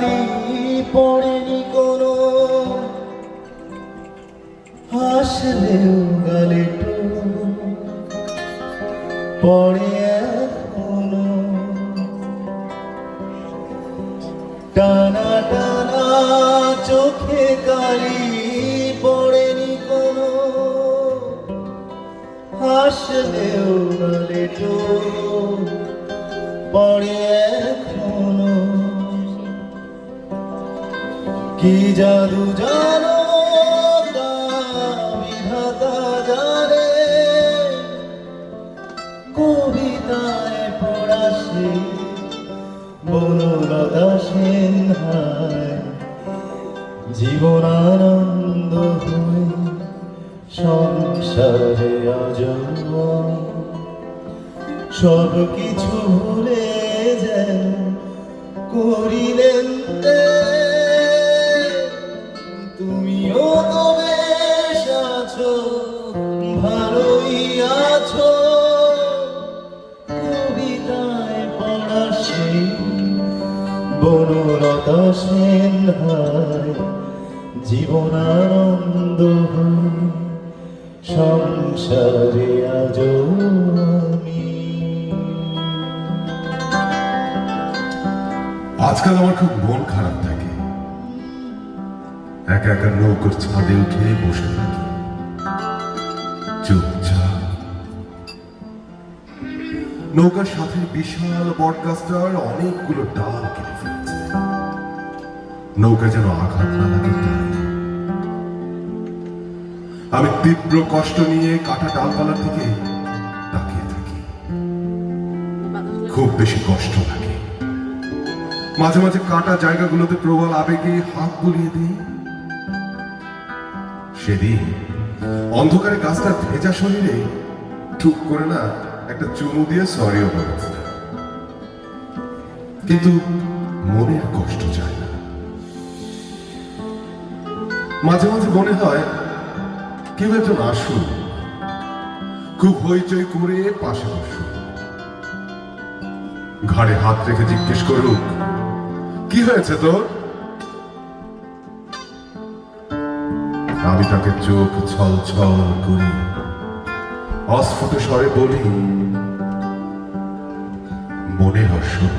কালি পড়েনি কোনো। হাসলেও গালে পড়ে এখনও। টানা টানা চোখে কালি পড়েনি কোনো। হাসলেও গালে পড়ে কি জাদু জানো? বিধাতা জানে। কবিতায় পড়া সে বনলতা সেন জীবন আনন্দ হয়ে সংসারে আজ আমি সব কিছু ভুলে যেন করিলেন কবিতায় পড়া বনলতা সেন সংসারে আজ আমি। আজকাল আমার খুব মন খারাপ থাকে। একা একা নৌকোর ছাদে উঠে বসে থাকি। নৌকার সাথে বিশাল বটগাছটার অনেকগুলো ডাল কেটে ফেলেছে। নৌকা যেন আঘাত না লাগে আমি তীব্র কষ্ট নিয়ে কাটা ডালপালার দিকে তাকিয়ে থাকি। খুব বেশি কষ্ট লাগে। মাঝে মাঝে কাটা জায়গাগুলোতে প্রবল আবেগে হাত বুলিয়ে দিই। সেদিন অন্ধকারে গাছটার ভেজা শরীরে টুক করে না একটা চুমু দিয়ে সরিও বলেছে কিন্তু মনের কষ্ট যায় না। মাঝে মাঝে মনে হয় কেউ একজন আসুন। খুব হইচই করে পাশে বসুন। ঘাড়ে হাত রেখে জিজ্ঞেস করুক, কি হয়েছে তোর? আমি তাকে চোখ ছল ছল করি। অস্ফুট স্বরে বলি, মনে অসুখ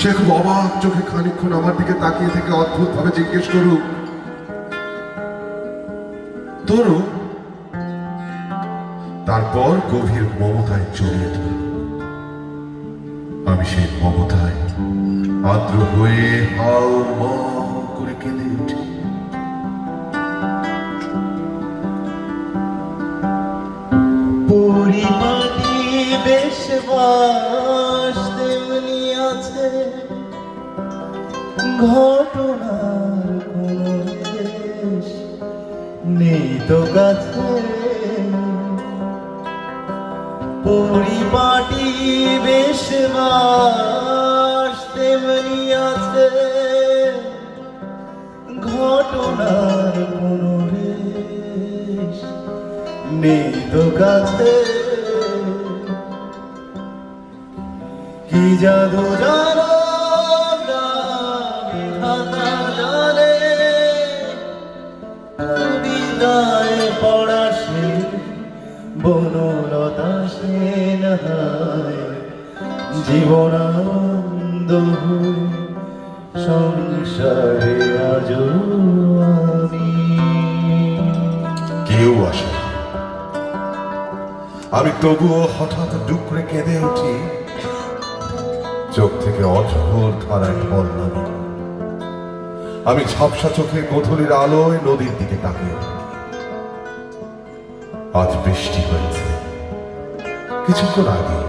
সে খুব অবাক চোখে খানিকক্ষণ আমার দিকে তাকিয়ে থেকে অদ্ভুত ভাবে জিজ্ঞেস করুক তোরও তারপর গভীর মমতায় জড়িয়ে ধরুক আমি সেই মমতায় আদ্র হয়ে হাও মাও করে কেঁদে উঠি। বেশ বাস তেমনি আছে। ঘটনার কোনো শেষ নেই তো কাছে। পরিপাটি বেশ বাস তেমনি আছে। ঘটনার কোনো রেশ নেই তো কাছে। জাদু জানো পড়া সে বনলতা সেন জীবনানন্দ সংসারে আজ আমি। কেউ আসে আমি তবুও হঠাৎ ডুকরে কেঁদে উঠি চোখ থেকে অঝোর ধারায় ঢল নামে আমি ঝাপসা চোখে গোধূলির আলোয় নদীর দিকে তাকিয়ে আজ বৃষ্টি হয়েছে। কিছুক্ষণ আগে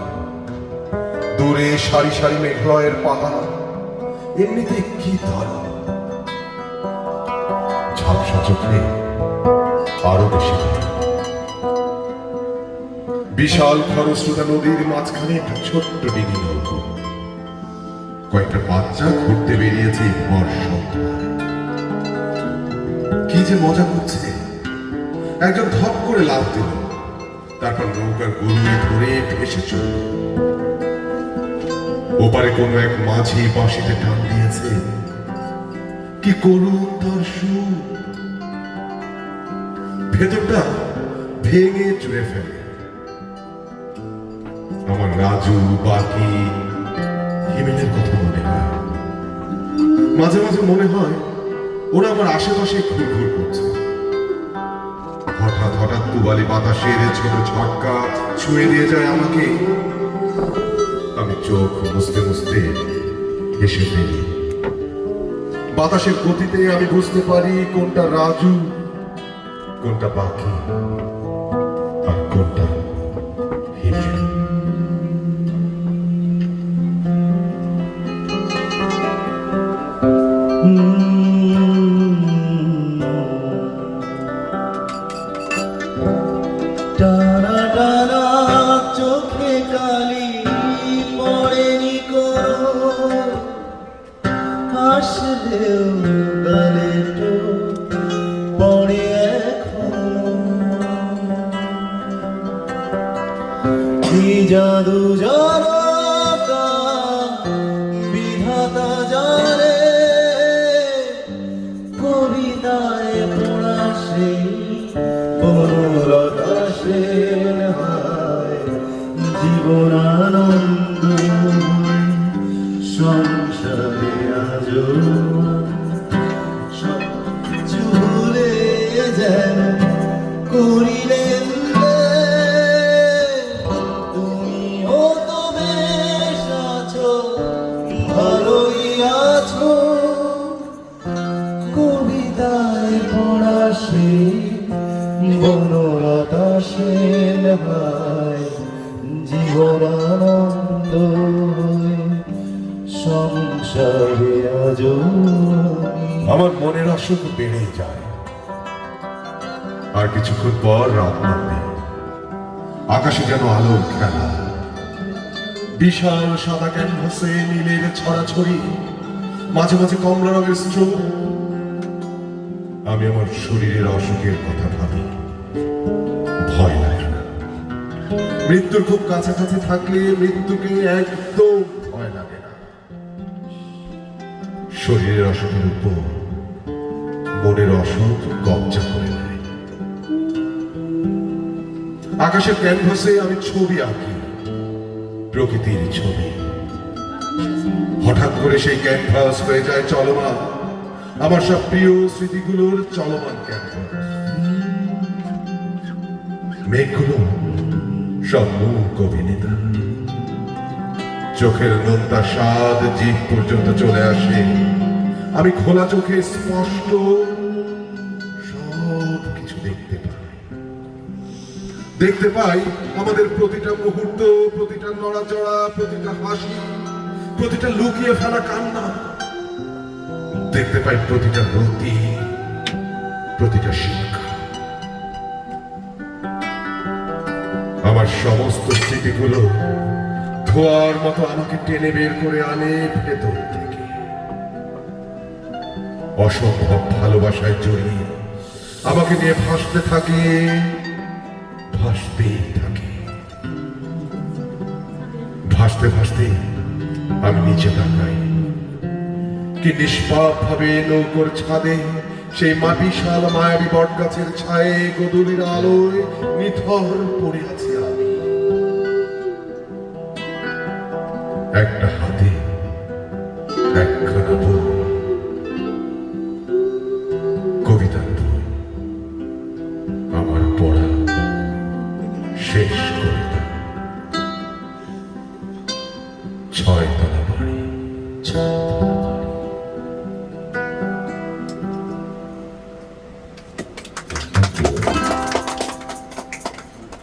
দূরে সারি সারি মেঘলয়ের পাহাড়, এমনিতে কি দারুণ ঝাপসা চোখে আরও বেশি বিশাল খরস্রোতা নদীর মাঝখানে একটা ছোট্ট ডিঙি নৌকো। কয়েকটা বাচ্চা ঘুরতে বেরিয়েছে কি যে মজা করছে একজন ধপ করে লাভ দিল। তারপর নৌকার গড়িয়ে ধরে ভেসে চলল। ওপারে কোনো এক মাঝি বাঁশিতে টান দিয়েছে। কি করুন তার ভেতরটা ভেঙে চুয়ে ফেলে। আমার রাজু, বাকি হিমেলের কথা মনে হয়। মাঝে মাঝে মনে হয় ওরা আমার আশেপাশে ঘুরঘুর করছে। হঠাৎ হঠাৎ তুবালি বাতাসের ছোট ঝটকা ছুঁয়ে দিয়ে যায় আমাকে। আমি চোখ মুছতে মুছতে হেসে ফেলি। বাতাসের গতিতে আমি বুঝতে পারি কোনটা রাজু, কোনটা বাকি, আর কোনটা কি জাদু জানাকা বিধাতা জানে কবিতায় পড়া সেই বনলতা সেন জীবনানন্দ সংসারে আজ আমার মনের অসুখ বেড়ে যায়। আর কিছুক্ষণ পর রাত নামবে। আকাশে যেন আলোর খেলা বিশাল সাদা ক্যানভাসে নীলের ছড়াছড়ি, মাঝে মাঝে কমলা রঙের স্ট্রোক। আমি আমার শরীরের অসুখের কথা ভাবি। ভয় লাগে না। মৃত্যুর খুব কাছাকাছি থাকলে মৃত্যুকে একদম শরীরের অসুখের উপর মনের অসুখ কবজা করে নেয় আকাশের ক্যানভাসে আমি ছবি আঁকি, প্রকৃতির ছবি। হঠাৎ করে সেই ক্যানভাস হয়ে যায় চলমান। আমার সব প্রিয় স্মৃতিগুলোর চলমান ক্যানভাস। মেঘগুলো সব মূক অভিনেতা। চোখের নোনতা স্বাদ জিভ পর্যন্ত চলে আসে। আমি খোলা চোখে স্পষ্ট সব কিছু দেখতে পাই। দেখতে পাই আমাদের প্রতিটা মুহূর্ত, প্রতিটা নড়াচড়া, প্রতিটা হাসি, প্রতিটা লুকিয়ে ফেলা কান্না। দেখতে পাই প্রতিটা রতি প্রতিটা শিক্ষা। আমার সমস্ত স্মৃতিগুলো ধোয়ার মতো আমাকে টেনে বের করে আনে ভেতর থেকে। অসম্ভব ভালোবাসায় জড়িয়ে আমাকে নিয়ে ভাসতে থাকে, ভাসতেই থাকে। ভাসতে ভাসতে আমি নিচে তাকাই। কি নিষ্পাপ ভাবে নৌকোর ছাদে, সেই মা বিশাল মায়াবী বট গাছের ছায়ে গদুলির আলোয় নিথর পড়ে আছি। একটা হাতে একখানা বই। কবিতার বই। আমার পড়া শেষ করে